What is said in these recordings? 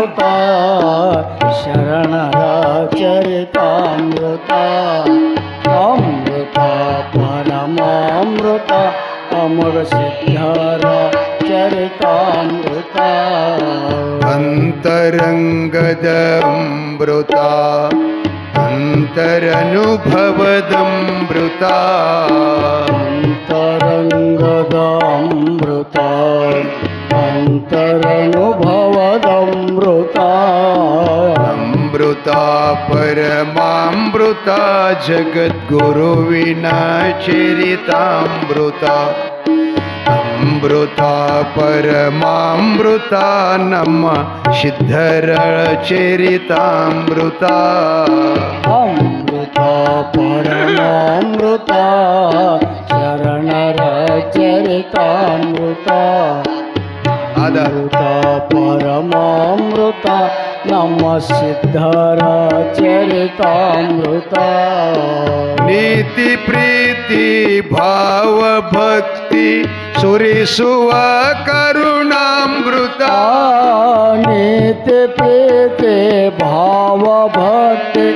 ಪರಮಾಮೃತ ಶರಣರ ಚರಿತಾಮೃತ ಅಮೃತ ಪರಮಾಮೃತ ಅಮರ ಸಿದ್ಧರ ಚರಿತಾಮೃತ ಅಂತರಂಗದ ಅಮೃತ ಅಂತರನುಭವದಮೃತ ಅಂತರಂಗದ ಅಮೃತ ಪರಮಾಮೃತ ಜಗದ್ಗುರುವಿನ ಚರಿತಾಮೃತ ಅಮೃತ ಪರಮಾಮೃತ ನಮ್ಮ ಸಿದ್ಧರ ಚರಿತಾಮೃತ ಅಮೃತ ಪರಮಾಮೃತ ಶರಣರ ಚರಿತಾಮೃತ ಅದ ಅಮೃತ ಪರಮಾಮೃತ ನಮ್ಮ ಸಿದ್ಧರ ಚರಿತಾಮೃತ ನೀತಿ ಪ್ರೀತಿ ಭಾವ ಭಕ್ತಿ ಸುರಿಸುವ ಕರುಣಾಮೃತ ನೀತಿ ಪ್ರೀತಿ ಭಾವ ಭಕ್ತಿ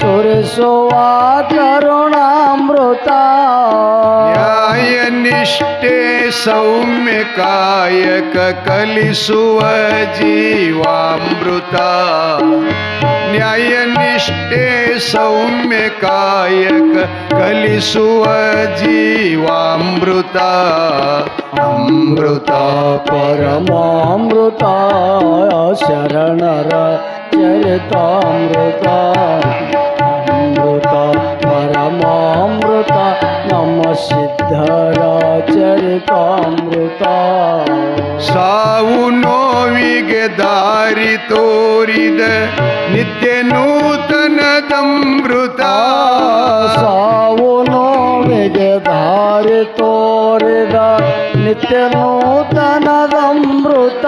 ಸುರಿಸುವ इष्टे सौम्यकायक कलिसुवजीवामृता। न्यायनिष्ठे सौम्यकायक कलिसुवजीवामृता। अमृता परमामृता शरणर चरितामृता अमृता परमामृता नम सिद्धा। ಪರಮಾಮೃತ ಶರಣರ ಚರಿತಾಮೃತ ಅಮೃತ ಪರಮಾಮೃತ ನಮ್ಮ ಸಿದ್ಧರ ಚರಿತಾಮೃತ ಸಾವು ನೋವಿಗೆ ದಾರಿ ತೋರಿದ ನಿತ್ಯ ನೂತನದಮೃತ. ಸಾವು ನೋವಿಗೆ ದಾರಿ ತೋರಿದ ನಿತ್ಯ ನೂತನದಮೃತ.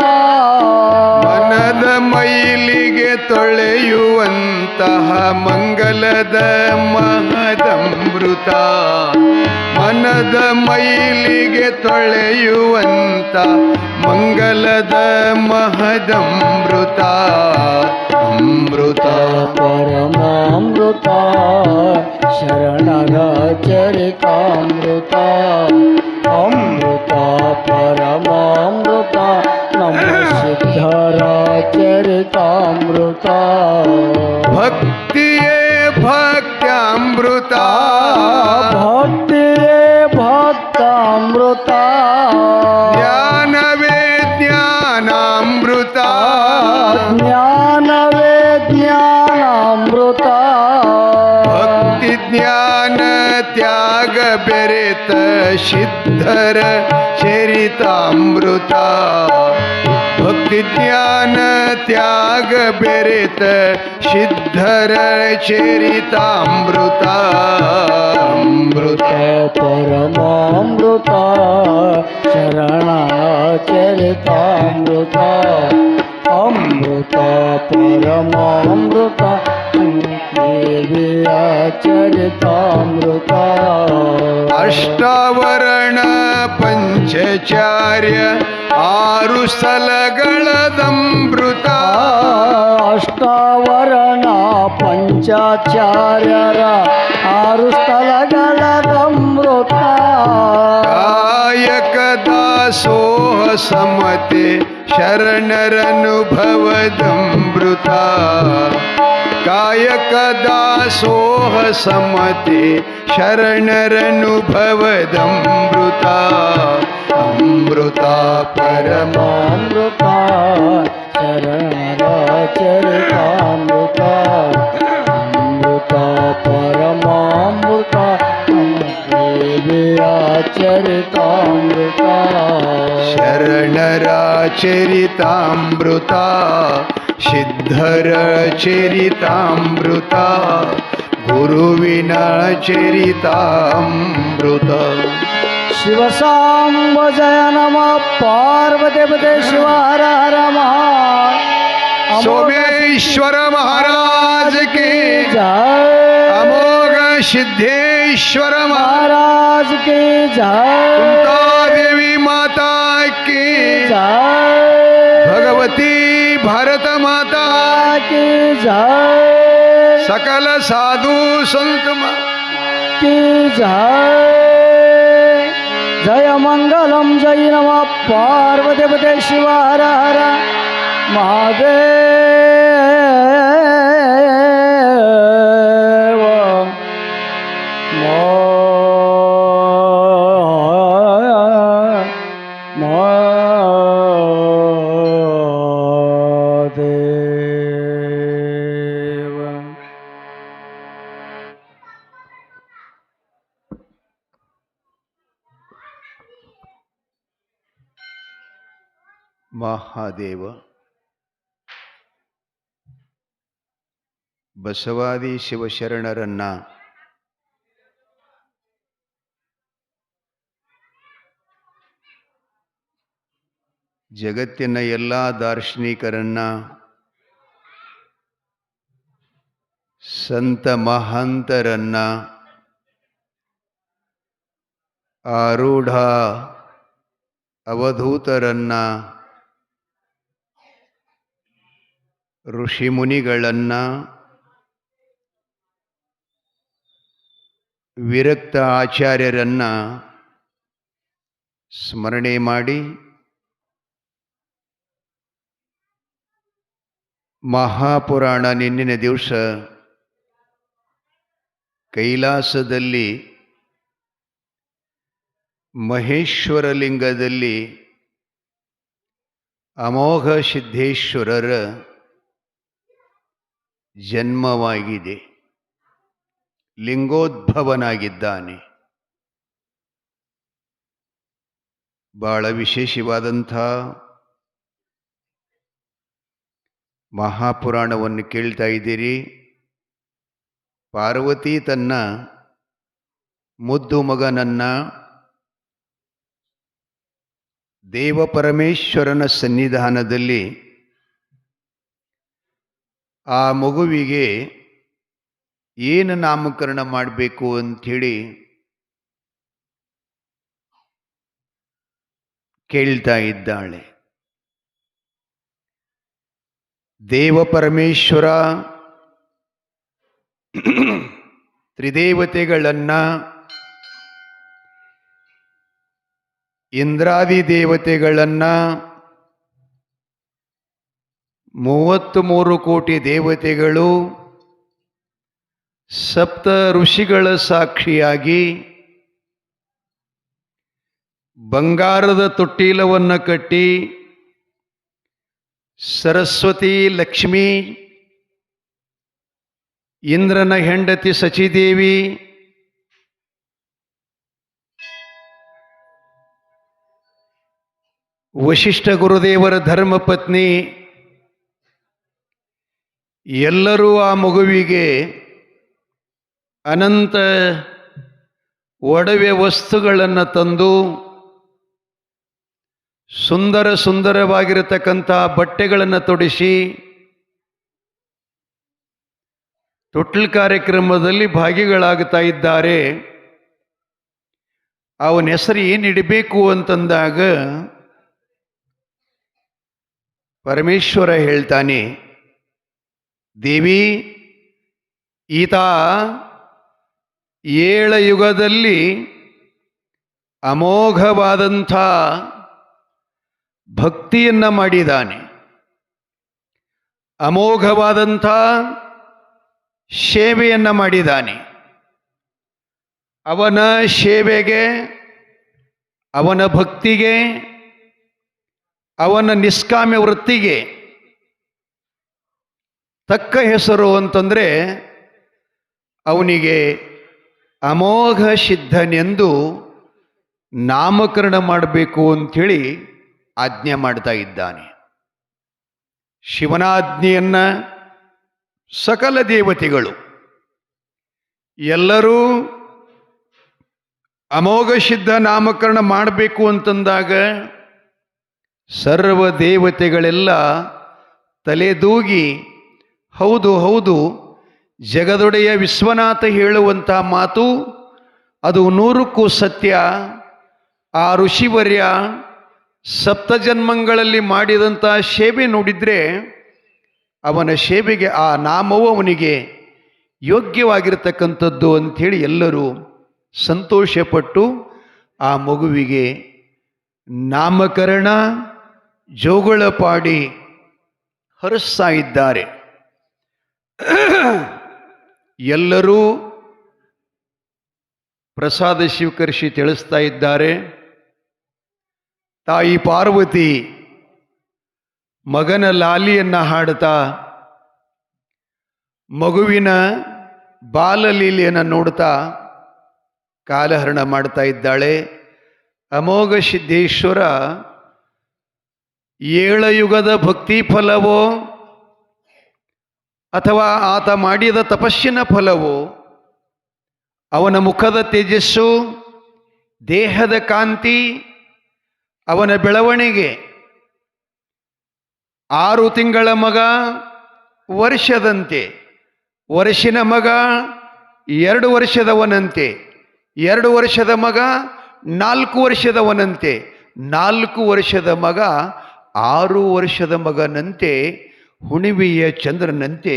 ಮನದ ಮೈಲಿಗೆ ತೊಳೆಯುವಂತಹ ಮಂಗಲದ ಮಹದಮೃತ. ಮನದ ಮೈಲಿಗೆ ತೊಳೆಯುವಂತ ಮಂಗಲದ ಮಹದಮೃತ. ಅಮೃತ ಪರಮಾಮೃತ ಶರಣರ ಚರಿತಾಮೃತ ಅಮೃತ ಪರಮಾಮೃತ ನಮ್ಮ ಸಿದ್ಧರ ಚರಿತಾಮೃತ ಭಕ್ತಿಯೇ ಬೆರೆತ ಸಿದ್ಧರ ಚರಿತಾಮೃತ ಭಕ್ತಿ ಜ್ಞಾನ ತ್ಯಾಗ ಬೆರೆತ ಸಿದ್ಧರ ಚರಿತಾಮೃತ ಅಮೃತ ಪರಮಾಮೃತ ಶರಣ ಚರಿತಾಮೃತ ಅಮೃತ ಪರಮಾಮೃತ देव्याचरितामृता अष्टावरण पञ्चचार्य पंचाचार्य अष्टावरण पञ्चाचार्यर आरुस्थलगणदमृता दायकदासोह समते शरणरनुभवदमृता। कायक दासोह समते शरणरनुभवदमृता अमृता परमामृता शरणराचरितामृता अमृता परमामृता शरणराचरितामृता सिद्धरचरितामृता गुरुविनचरितामृत शिवसाम्ब जय नम पार्वतीपते शिव हर हर सोमेश्वर महाराज के जय। अमोघ सिद्धेश्वर महाराज के जय। देवी माता के जय। भगवती भारत જય सकल साधु સંત કી જય જય મંગલમ જય નમ પાર્વતી પતે શિવ હર ಮಹಾದೇವ. ಬಸವಾದಿ ಶಿವಶರಣರನ್ನ ಜಗತ್ತಿನ ಎಲ್ಲ ದಾರ್ಶನಿಕರನ್ನ ಸಂತ ಮಹಾಂತರನ್ನ ಆರೂಢ ಅವಧೂತರನ್ನ ಋಷಿಮುನಿಗಳನ್ನ ವಿರಕ್ತ ಆಚಾರ್ಯರನ್ನ ಸ್ಮರಣೆ ಮಾಡಿ ಮಹಾಪುರಾಣ ನಿನ್ನಿನ ದಿವಸ ಕೈಲಾಸದಲ್ಲಿ ಮಹೇಶ್ವರಲಿಂಗದಲ್ಲಿ ಅಮೋಘ ಸಿದ್ಧೇಶ್ವರರ ಜನ್ಮವಾಗಿದೆ. ಲಿಂಗೋದ್ಭವನಾಗಿದ್ದಾನೆ. ಬಹಳ ವಿಶೇಷವಾದಂಥ ಮಹಾಪುರಾಣವನ್ನು ಕೇಳ್ತಾ ಇದ್ದೀರಿ. ಪಾರ್ವತಿ ತನ್ನ ಮುದ್ದು ಮಗನನ್ನ ದೇವಪರಮೇಶ್ವರನ ಸನ್ನಿಧಾನದಲ್ಲಿ ಆ ಮಗುವಿಗೆ ಏನು ನಾಮಕರಣ ಮಾಡಬೇಕು ಅಂಥೇಳಿ ಕೇಳ್ತಾ ಇದ್ದಾಳೆ. ದೇವಪರಮೇಶ್ವರ ತ್ರಿದೇವತೆಗಳನ್ನು ಇಂದ್ರಾದಿ ದೇವತೆಗಳನ್ನ ಮೂವತ್ತು ಮೂರು ಕೋಟಿ ದೇವತೆಗಳು ಸಪ್ತ ಋಷಿಗಳ ಸಾಕ್ಷಿಯಾಗಿ ಬಂಗಾರದ ತೊಟ್ಟಿಲವನ್ನು ಕಟ್ಟಿ ಸರಸ್ವತಿ ಲಕ್ಷ್ಮಿ, ಇಂದ್ರನ ಹೆಂಡತಿ ಸಚಿದೇವಿ, ವಶಿಷ್ಠ ಗುರುದೇವರ ಧರ್ಮಪತ್ನಿ ಎಲ್ಲರೂ ಆ ಮಗುವಿಗೆ ಅನಂತ ಒಡವೆ ವಸ್ತುಗಳನ್ನು ತಂದು ಸುಂದರ ಸುಂದರವಾಗಿರತಕ್ಕಂಥ ಬಟ್ಟೆಗಳನ್ನು ತೊಡಿಸಿ ತೊಟ್ಲು ಕಾರ್ಯಕ್ರಮದಲ್ಲಿ ಭಾಗಿಗಳಾಗ್ತಾ ಇದ್ದಾರೆ. ಅವನ ಹೆಸರು ಏನಿಡಬೇಕು ಅಂತಂದಾಗ ಪರಮೇಶ್ವರ ಹೇಳ್ತಾನೆ ದೇವಿ, ಈತ ಏಳ ಯುಗದಲ್ಲಿ ಅಮೋಘವಾದಂಥ ಭಕ್ತಿಯನ್ನು ಮಾಡಿದ್ದಾನೆ. ಅಮೋಘವಾದಂಥ ಸೇವೆಯನ್ನು ಮಾಡಿದ್ದಾನೆ. ಅವನ ಸೇವೆಗೆ, ಅವನ ಭಕ್ತಿಗೆ, ಅವನ ನಿಷ್ಕಾಮ್ಯ ವೃತ್ತಿಗೆ ತಕ್ಕ ಹೆಸರು ಅಂತಂದರೆ ಅವನಿಗೆ ಅಮೋಘ ಸಿದ್ಧನೆಂದು ನಾಮಕರಣ ಮಾಡಬೇಕು ಅಂಥೇಳಿ ಆಜ್ಞೆ ಮಾಡ್ತಾ ಇದ್ದಾನೆ. ಶಿವನಾಜ್ಞೆಯನ್ನು ಸಕಲ ದೇವತೆಗಳು, ಎಲ್ಲರೂ ಅಮೋಘ ಸಿದ್ಧ ನಾಮಕರಣ ಮಾಡಬೇಕು ಅಂತಂದಾಗ ಸರ್ವ ದೇವತೆಗಳೆಲ್ಲ ತಲೆದೂಗಿ ಹೌದು ಹೌದು. ಜಗದೊಡೆಯ ವಿಶ್ವನಾಥ ಹೇಳುವಂಥ ಮಾತು, ಅದು ನೂರಕ್ಕೂ ಸತ್ಯ. ಆ ಋಷಿವರ್ಯ ಸಪ್ತಜನ್ಮಗಳಲ್ಲಿ ಮಾಡಿದಂಥ ಸೇವೆ ನೋಡಿದರೆ, ಅವನ ಸೇವೆಗೆ ಆ ನಾಮವು ಅವನಿಗೆ ಯೋಗ್ಯವಾಗಿರತಕ್ಕಂಥದ್ದು ಅಂಥೇಳಿ ಎಲ್ಲರೂ ಸಂತೋಷಪಟ್ಟು ಆ ಮಗುವಿಗೆ ನಾಮಕರಣ ಜೋಗಳಪಾಡಿ ಹರಿಸ್ತಾ ಇದ್ದಾರೆ. ಎಲ್ಲರೂ ಪ್ರಸಾದ ಸ್ವೀಕರಿಸಿ ತಿಳಿಸ್ತಾ ಇದ್ದಾರೆ. ತಾಯಿ ಪಾರ್ವತಿ ಮಗನ ಲಾಲಿಯನ್ನ ಹಾಡ್ತಾ ಮಗುವಿನ ಬಾಲಲೀಲೆಯನ್ನು ನೋಡ್ತಾ ಕಾಲಹರಣ ಮಾಡ್ತಾ ಇದ್ದಾಳೆ. ಅಮೋಘ ಸಿದ್ದೇಶ್ವರ ಏಳಯುಗದ ಭಕ್ತಿ ಫಲವೋ? ಅಥವಾ ಆತ ಮಾಡಿದ ತಪಸ್ಸಿನ ಫಲವು? ಅವನ ಮುಖದ ತೇಜಸ್ಸು, ದೇಹದ ಕಾಂತಿ, ಅವನ ಬೆಳವಣಿಗೆ. ಆರು ತಿಂಗಳ ಮಗ ವರ್ಷದಂತೆ. ವರ್ಷಿನ ಮಗ ಎರಡು ವರ್ಷದವನಂತೆ. ಎರಡು ವರ್ಷದ ಮಗ ನಾಲ್ಕು ವರ್ಷದವನಂತೆ. ನಾಲ್ಕು ವರ್ಷದ ಮಗ ಆರು ವರ್ಷದ ಮಗನಂತೆ. ಹುಣಿವೆಯ ಚಂದ್ರನಂತೆ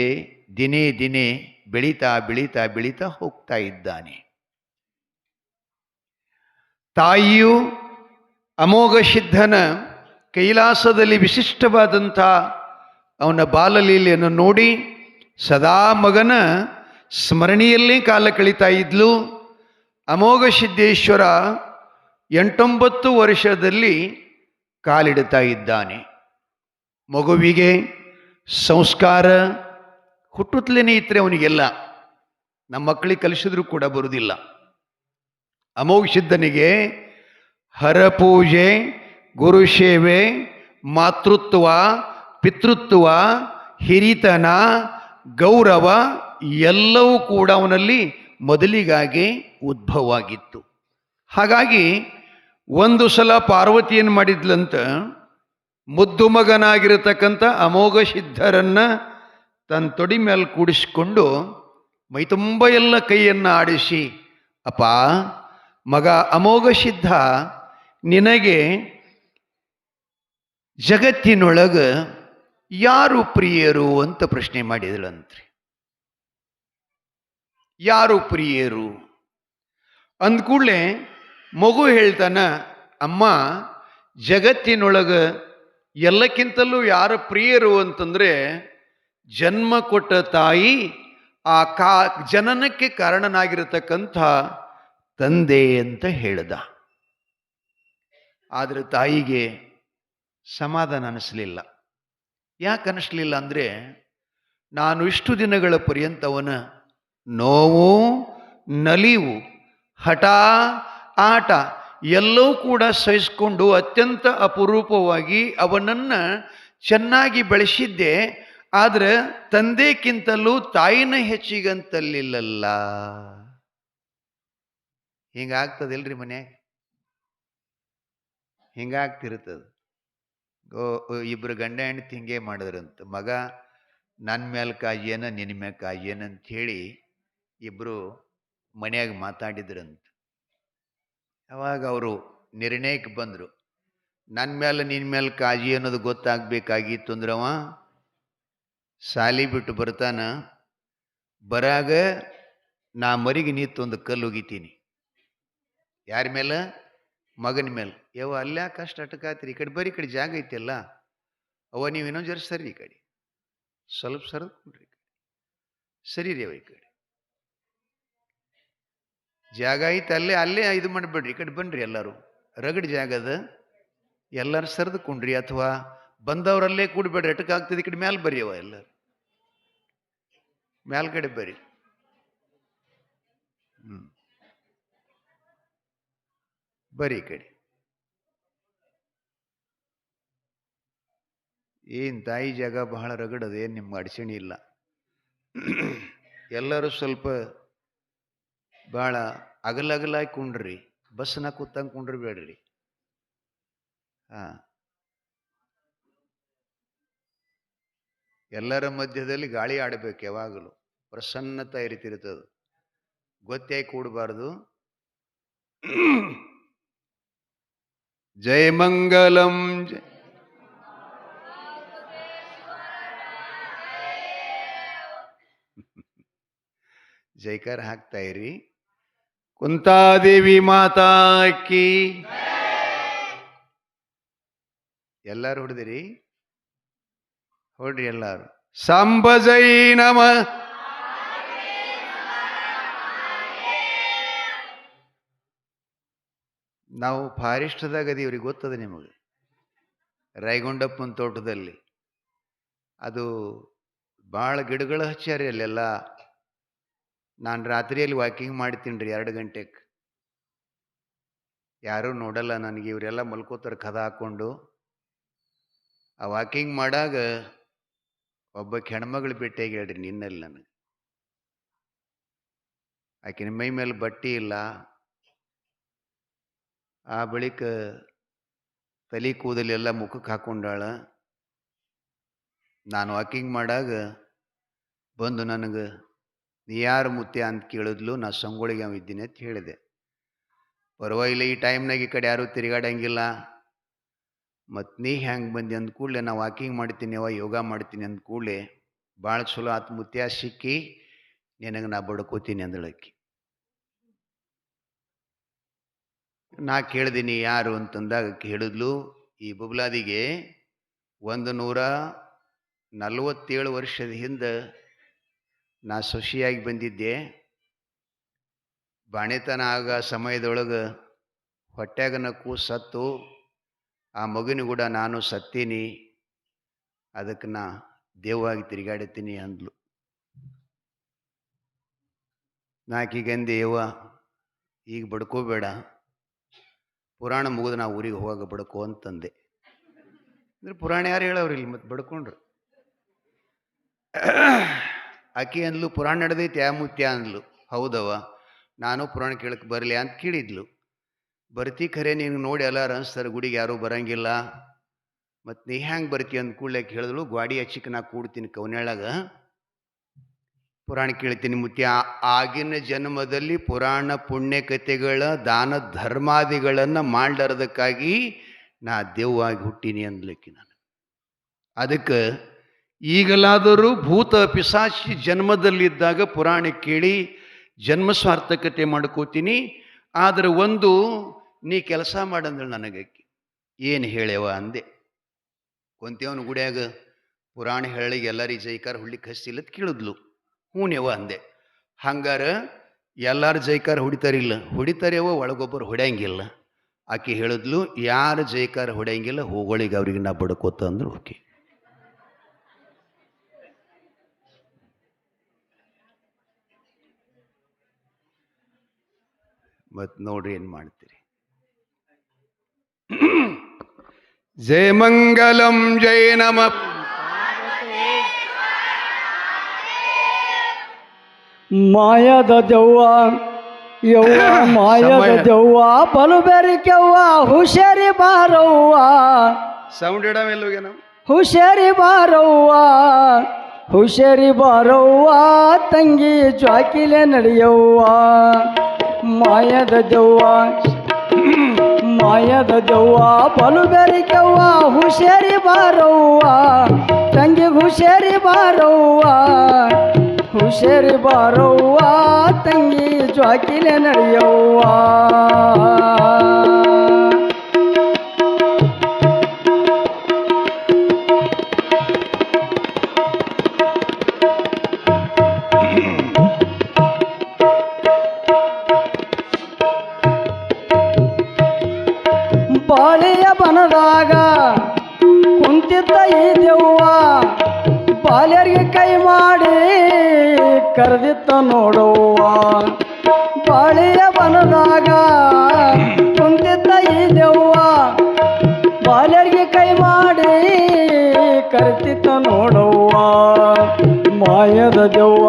ದಿನೇ ದಿನೇ ಬೆಳೀತಾ ಬೆಳೀತಾ ಬೆಳೀತಾ ಹೋಗ್ತಾ ಇದ್ದಾನೆ. ತಾಯಿಯು ಅಮೋಘ ಸಿದ್ಧನ ಕೈಲಾಸದಲ್ಲಿ ವಿಶಿಷ್ಟವಾದಂಥ ಅವನ ಬಾಲಲೀಲೆಯನ್ನು ನೋಡಿ ಸದಾ ಮಗನ ಸ್ಮರಣೆಯಲ್ಲೇ ಕಾಲ ಕಳೀತಾ ಇದ್ಲು. ಅಮೋಘ ಸಿದ್ದೇಶ್ವರ ಎಂಟೊಂಬತ್ತು ವರ್ಷದಲ್ಲಿ ಕಾಲಿಡುತ್ತಾ ಇದ್ದಾನೆ. ಮಗುವಿಗೆ ಸಂಸ್ಕಾರ ಹುಟ್ಟುತ್ತಲೇ ಇದ್ರೆ ಅವನಿಗೆಲ್ಲ. ನಮ್ಮ ಮಕ್ಕಳಿಗೆ ಕಲಿಸಿದ್ರೂ ಕೂಡ ಬರುವುದಿಲ್ಲ ಅಮೋಘ ಸಿದ್ಧನಿಗೆ ಹರಪೂಜೆ ಗುರುಸೇವೆ ಮಾತೃತ್ವ, ಪಿತೃತ್ವ, ಹಿರಿತನ, ಗೌರವ ಎಲ್ಲವೂ ಕೂಡ ಅವನಲ್ಲಿ ಮೊದಲಿಗಾಗಿ ಉದ್ಭವವಾಗಿತ್ತು. ಹಾಗಾಗಿ ಒಂದು ಸಲ ಪಾರ್ವತಿಯನ್ನು ಮಾಡಿದ್ಲಂತ ಮುದ್ದು ಮಗನಾಗಿರತಕ್ಕಂಥ ಅಮೋಘ ಸಿದ್ಧರನ್ನು ತನ್ನ ತೊಡಿ ಮೇಲೆ ಕೂಡಿಸಿಕೊಂಡು ಮೈತುಂಬ ಎಲ್ಲ ಕೈಯನ್ನು ಆಡಿಸಿ, ಅಪ್ಪ, ಮಗ ಅಮೋಘ ಸಿದ್ಧ ನಿನಗೆ ಜಗತ್ತಿನೊಳಗ ಯಾರು ಪ್ರಿಯರು ಅಂತ ಪ್ರಶ್ನೆ ಮಾಡಿದಳಂತ್ರಿ ಯಾರು ಪ್ರಿಯರು? ಅಂದ್ಕೂಡ್ಲೆ ಮಗು ಹೇಳ್ತಾನ, ಅಮ್ಮ, ಜಗತ್ತಿನೊಳಗ ಎಲ್ಲಕ್ಕಿಂತಲೂ ಯಾರ ಪ್ರಿಯರು ಅಂತಂದರೆ ಜನ್ಮ ಕೊಟ್ಟ ತಾಯಿ, ಆ ಕಾ, ಜನನಕ್ಕೆ ಕಾರಣನಾಗಿರತಕ್ಕಂಥ ತಂದೆ ಅಂತ ಹೇಳ್ದ. ಆದರೆ ತಾಯಿಗೆ ಸಮಾಧಾನ ಅನಿಸ್ಲಿಲ್ಲ. ಯಾಕೆ ಅನಿಸ್ಲಿಲ್ಲ ಅಂದರೆ ನಾನು ಇಷ್ಟು ದಿನಗಳ ಪರ್ಯಂತವನ ನೋವು, ನಲಿವು, ಹಠ, ಆಟ ಎಲ್ಲವೂ ಕೂಡ ಸಹಿಸಿಕೊಂಡು ಅತ್ಯಂತ ಅಪರೂಪವಾಗಿ ಅವನನ್ನು ಚೆನ್ನಾಗಿ ಬೆಳೆಸಿದ್ದೆ. ಆದರೆ ತಂದೆಕ್ಕಿಂತಲೂ ತಾಯಿನ ಹೆಚ್ಚಿಗಂತಲ್ಲಿಲ್ಲಲ್ಲ. ಹಿಂಗಾಗ್ತದಿಲ್ರಿ ಮನ್ಯಾಗ ಹಿಂಗಾಗ್ತಿರ್ತದ ಗೋ ಇಬ್ಬರು ಗಂಡ ಹೆಂಡತಿ ಹಿಂಗೆ ಮಾಡಿದ್ರಂತ. ಮಗ ನನ್ನ ಮೇಲೆ ಕಾಯೇನ ನಿನ್ನ ಮೇಲೆ ಕಾಯ್ಯೇನ ಹೇಳಿ ಇಬ್ಬರು ಮನೆಯಾಗ ಮಾತಾಡಿದ್ರಂತ. ಅವಾಗ ಅವರು ನಿರ್ಣಯಕ್ಕೆ ಬಂದರು. ನನ್ನ ಮೇಲೆ ನಿನ್ನ ಮೇಲೆ ಕಾಜಿ ಅನ್ನೋದು ಗೊತ್ತಾಗಬೇಕಾಗಿತ್ತು ಅವ ಸಾಲಿ ಬಿಟ್ಟು ಬರ್ತಾನ, ಬರಾಗ ನಾ ಮರಿಗೆ ಒಂದು ಕಲ್ಲು ಒಗಿತೀನಿ ಯಾರ ಮೇಲೆ ಮಗನ ಮೇಲೆ ಯಾವ ಅಲ್ಲೇ ಕಷ್ಟ ಅಟಕಾತ್ರಿ? ಈ ಕಡೆ ಬರೀ ಕಡೆ ಜಾಗ ಐತಿಲ್ಲ. ಅವ ನೀವು ಇನ್ನೊಂದು ಜರ ಸರಿ ಈ ಕಡೆ. ಸ್ವಲ್ಪ ಸರದ್ಕೊಂಡ್ರಿ ಸರಿ ರೀ ಅವ ಈ ಕಡೆ. ಜಾಗ ಐತೆ, ಅಲ್ಲೇ ಅಲ್ಲೇ ಇದು ಮಾಡಿಬಿಡ್ರಿ ಈ ಕಡೆ ಬನ್ನಿರಿ ಎಲ್ಲರೂ. ರಗಡ್ ಜಾಗದ ಎಲ್ಲರೂ ಸರಿದುಕೊಂಡ್ರಿ ಅಥವಾ ಬಂದವರಲ್ಲೇ ಕೂಡಬೇಡ್ರಿ ಎಟಕಾಗ್ತದೆ ಈ ಕಡೆ ಮ್ಯಾಲೆ ಬರೀವ ಎಲ್ಲರೂ. ಮ್ಯಾಲ್ಗಡೆ ಬರ್ರಿ. ಹ್ಞೂ ಬರ್ರಿ ಈ ಕಡೆ. ಏನು ತಾಯಿ ಜಾಗ ಬಹಳ ರಗಡದು ಏನು ನಿಮ್ಗೆ ಅಡಚಣೆ ಇಲ್ಲ. ಎಲ್ಲರೂ ಸ್ವಲ್ಪ ಭಾಳ ಅಗಲಗಲಾಗಿ ಕುಂಡ್ರಿ, ಬಸ್ನ ಕೂತಂಗೆ ಕುಂಡ್ರಿ ಬೇಡ್ರಿ. ಹಾಂ. ಎಲ್ಲರ ಮಧ್ಯದಲ್ಲಿ ಗಾಳಿ ಆಡಬೇಕು ಯಾವಾಗಲೂ, ಪ್ರಸನ್ನತ ಇರಿತಿರ್ತದೆ. ಗೊತ್ತೇ ಕೂಡಬಾರ್ದು. ಜಯ ಮಂಗಲಂ ಜಯ ಜೈಕಾರ ಹಾಕ್ತಾ ಇರಿ. ಕುಂತಾದೇವಿ ಮಾತಾಕಿ ಎಲ್ಲರೂ ಹೊಡೆದಿರಿ? ಹೊಡ್ರಿ ಎಲ್ಲಾರು. ಸಂಭಜೈ ನಮ. ನಾವು ಫಾರೆಸ್ಟ್ದಾಗ ಅದೀವ್ರಿ ಗೊತ್ತದ ನಿಮಗೆ? ರಾಯಗೊಂಡಪ್ಪನ ತೋಟದಲ್ಲಿ. ಅದು ಭಾಳ ಗಿಡಗಳು ಹಚ್ಚಾರಿ ಅಲ್ಲೆಲ್ಲ. ನಾನು ರಾತ್ರಿಯಲ್ಲಿ ವಾಕಿಂಗ್ ಮಾಡ್ತೀನಿ ರೀ ಎರಡು ಗಂಟೆಗೆ ಯಾರೂ ನೋಡಲ್ಲ ನನಗೆ, ಇವರೆಲ್ಲ ಮಲ್ಕೋತಾರೆ ಕದ ಹಾಕ್ಕೊಂಡು ಆ ವಾಕಿಂಗ್ ಮಾಡಾಗ ಒಬ್ಬ ಹೆಣ್ಮಗಳು ಭೇಟಿಯಾಗಿ ಹೇಳ್ರಿ ನಿನ್ನಲ್ಲಿ ನನಗೆ. ಆಕಿನ ಮೈ ಮೇಲೆ ಬಟ್ಟೆ ಇಲ್ಲ. ಆ ಬಳಿಕ ತಲೆ ಕೂದಲೆಲ್ಲ ಮುಖಕ್ಕೆ ಹಾಕೊಂಡಾಳ. ನಾನು ವಾಕಿಂಗ್ ಮಾಡಾಗ ಬಂದು ನನಗೆ ನೀ ಯಾರು ಮುತ್ತೆ ಅಂತ ಕೇಳಿದ್ಲು, ನಾ ಸಂಗೊಳಿಗೆ ಅವ ಇದ್ದೀನಿ ಅಂತ ಹೇಳಿದೆ. ಪರವಾಗಿಲ್ಲ, ಈ ಟೈಮ್ನಾಗ ಈ ಕಡೆ ಯಾರೂ ತಿರುಗಾಡಂಗಿಲ್ಲ. ಮತ್ತು ನೀ ಹೆಂಗೆ ಬಂದಿ ಅಂದ ಕೂಡಲೇ, ನಾ ವಾಕಿಂಗ್ ಮಾಡ್ತೀನಿ ಅವ ಯೋಗ ಮಾಡ್ತೀನಿ ಅಂದ ಕೂಡಲೇ ಭಾಳ ಚಲೋ ಆತ ಮುತ್ಯ ಸಿಕ್ಕಿ ನಿನಗೆ ನಾ ಬಡ್ಕೋತೀನಿ ಅಂದಳಕ್ಕಿ. ನಾ ಕೇಳಿದ್ದೀನಿ ಯಾರು ಅಂತಂದಾಗ ಕೇಳಿದ್ಲು, ಈ ಬುಬ್ಲಾದಿಗೆ ಒಂದು ನೂರ ನಲ್ವತ್ತೇಳು ವರ್ಷದ ಹಿಂದೆ ನಾ ಸೊಸಿಯಾಗಿ ಬಂದಿದ್ದೆ. ಬಾಣೆತನ ಆಗ ಸಮಯದೊಳಗೆ ಹೊಟ್ಟೆಗನಕ್ಕೂ ಸತ್ತು, ಆ ಮಗುನ ಕೂಡ ನಾನು ಸತ್ತೀನಿ. ಅದಕ್ಕೆ ನಾ ದೇವವಾಗಿ ತಿರುಗಾಡುತ್ತೀನಿ ಅಂದ್ಲು. ನಾಕೀಗಂದೆ ಯವ್ವ, ಈಗ ಬಡ್ಕೋಬೇಡ. ಪುರಾಣ ಮುಗಿದು ನಾವು ಊರಿಗೆ ಹೋಗಾಗ ಬಡ್ಕೋ ಅಂತಂದೆ. ಅಂದ್ರೆ ಪುರಾಣ ಯಾರು ಹೇಳವ್ರಿ ಇಲ್ಲಿ ಮತ್ತೆ ಬಡ್ಕೊಂಡ್ರು. ಆಕಿ ಅಂದ್ಲು, ಪುರಾಣ ನಡೆದೈತೆ ಯಾ ಮುತ್ಯ ಅಂದ್ಲು. ಹೌದವ ನಾನು ಪುರಾಣ ಕೇಳಕ್ಕೆ ಬರಲಿ ಅಂತ ಕೇಳಿದ್ಲು. ಬರ್ತಿ ಖರೆ, ನೀನು ನೋಡಿ ಎಲ್ಲಾರು ಸರ್ ಗುಡಿಗೆ ಯಾರೂ ಬರಂಗಿಲ್ಲ. ಮತ್ತು ನೀ ಹ್ಯಾಂಗೆ ಬರ್ತಿ? ಅಂದ ಕೂಡಲೇ ಹೇಳಿದ್ಳು ಗ್ವಾಡಿ ಹಚ್ಚಿಕ್ಕೆ ನಾ ಕೂಡ್ತೀನಿ ಕವನ್ಯಾಳಾಗ ಪುರಾಣ ಕೇಳ್ತೀನಿ ಮುತ್ಯ. ಆಗಿನ ಜನ್ಮದಲ್ಲಿ ಪುರಾಣ ಪುಣ್ಯ ಕಥೆಗಳ ದಾನ ಧರ್ಮಾದಿಗಳನ್ನು ಮಾಡ್ಲಾರದಕ್ಕಾಗಿ ನಾ ದೇವ್ವಾಗಿ ಹುಟ್ಟಿನಿ ಅಂದ್ಲಿಕ್ಕೆ ನಾನು. ಅದಕ್ಕೆ ಈಗಲಾದರೂ ಭೂತ ಪಿಸಾಚಿ ಜನ್ಮದಲ್ಲಿದ್ದಾಗ ಪುರಾಣ ಕೇಳಿ ಜನ್ಮ ಸ್ವಾರ್ಥಕತೆ ಮಾಡ್ಕೋತೀನಿ, ಆದರೆ ಒಂದು ನೀ ಕೆಲಸ ಮಾಡಂದಳು ನನಗೆ ಏನು ಹೇಳ್ಯವ ಅಂದೆ. ಕೊಂತೇವನ ಗುಡಿಯಾಗ ಪುರಾಣ ಹೇಳಿ ಎಲ್ಲರಿಗೆ ಜೈಕಾರ ಹುಡ್ಲಿಕ್ಕೆ ಹಚ್ಚಿಲ್ಲ ಅಂತ ಕೇಳಿದ್ಲು. ಹೂನ್ಯವ ಅಂದೆ. ಹಂಗಾರ ಎಲ್ಲಾರ ಜೈಕಾರ ಹೊಡಿತಾರಿಲ್ಲ. ಹೊಡಿತಾರ್ಯವ, ಒಳಗೊಬ್ಬರು ಹೊಡೆಯಂಗಿಲ್ಲ. ಆಕೆ ಹೇಳಿದ್ಲು, ಯಾರು ಜೈಕಾರ ಹೊಡ್ಯಂಗಿಲ್ಲ, ಹೋಗಳಿಗೆ ಅವ್ರಿಗೆ ನಾ ಬಡ್ಕೋತ ಅಂದ್ರೆ ಓಕೆ. ಮತ್ತು ನೋಡ್ರಿ ಏನು ಮಾಡ್ತೀರಿ? ಜಯಮಂಗಲಂ ಜಯ ನಮ. ಮಾಯದ ಜವ್ವ ಯವ್ವ ಮಾಯದ ಜವ್ವ ದೆವ್ವ ಬಲು ಬೆರಿಕೆವ್ವ ಹುಷಾರಿ ಬಾರವ್ವ. ಸೌಂಡ್ ಇಡಮೆಲ್ಲೋಗೆ ಹುಷಾರಿ ಬಾರವ್ವ ಹುಷಾರಿ ಬಾರವ್ವ ತಂಗಿ ಚಾಕಿಲೆ ನಡೆಯವ್ವ. ಮಾಯದ ಜವ್ವ. ಮಾಯದ ಜವ್ವ ಬಲು ಬೆರಿಕೆವ್ವ ಹುಷಾರಿ ಬಾರವ್ವ. ತಂಗಿ ಹುಷಾರಿ ಬಾರವ್ವ. ಹುಷಾರಿ ಬಾರವ್ವ, ತಂಗಿ ಜ್ವಾಕಿಲೆ ನಡೆಯವ್ವ. ನೋಡುವ. ಬಾಳಿಯ ಬನದಾಗ ಕುಂತಿದ್ದ ಈ ದೆವ್ವ ಬಾಲ್ಯರಿಗೆ ಕೈ ಮಾಡಿ ಕರೆತಿತ್ತ ನೋಡುವ. ಮಾಯದ ದೆವ್ವ,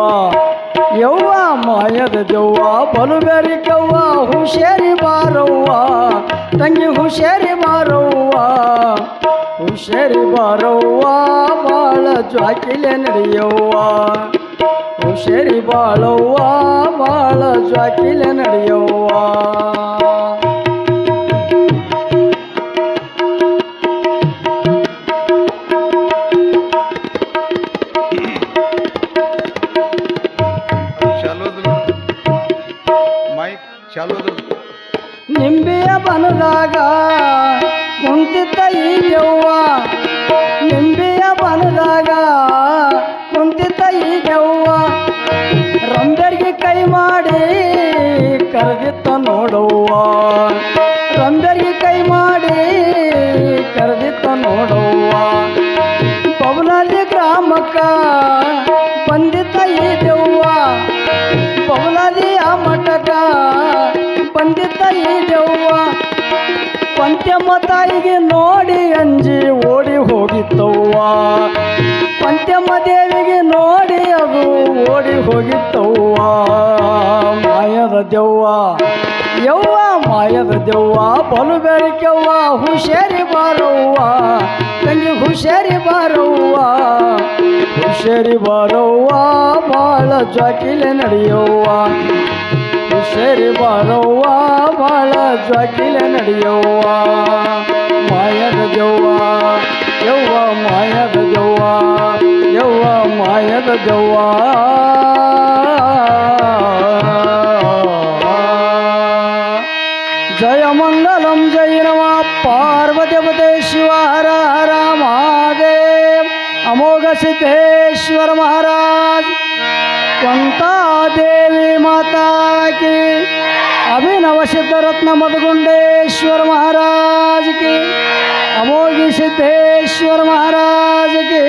ಯವ್ವ ಮಾಯದ ದೆವ್ವ ಬಲು ಕವ್ವ ಹುಷಾರಿ ಬಾರವ್ವ. ತಂಗಿ ಹುಷಾರಿ ಬಾರವ್ವ ಹುಷಾರಿ ಬಾರವ್ವ, ಬಾಳ ಜಾಕಿಲೆ ನಡೆಯವ್ವ. ಹುಷಾರಿ ಬಾಳವ್ವ ಬಾಳ ಜ್ವಾಕಿಲೆ ನಡೆಯವ್ವ ತಾಯಿಗೆ ನೋಡಿ ಅಂಜಿ ಓಡಿ ಹೋಗಿತ್ತವ್ವ. ಪಂಚಮ ದೇವಿಗೆ ನೋಡಿ ಅದು ಓಡಿ ಹೋಗಿತ್ತವ್ವ. ಮಾಯದ ದೆವ್ವ, ಯವ್ವ, ಮಾಯದ ದೆವ್ವ, ಬಲು ಬೆಳಕವ್ವ ಹುಷಾರಿ ಬಾರವ್ವ. ತಂಗಿ ಹುಷಾರಿ ಬಾರವ್ವ ಹುಷಾರಿ ಬಾರವ್ವ, ಬಾಳ ಜಾಕಿಲೆ ನಡೆಯವ್ವ. ಹುಷಾರಿ ಬಾರವ್ವ, ಬಾಳ ಜಾಕಿಲೆ ನಡೆಯವ್ವ. ಮಾಯದ ದೆವ್ವ ಯವ್ವ ಮಾಯದ ದೆವ್ವ ಯವ್ವ ಮಾಯದ ದೆವ್ವ नमदगुंडेश्वर महाराज के अमोघ सिद्धेश्वर महाराज के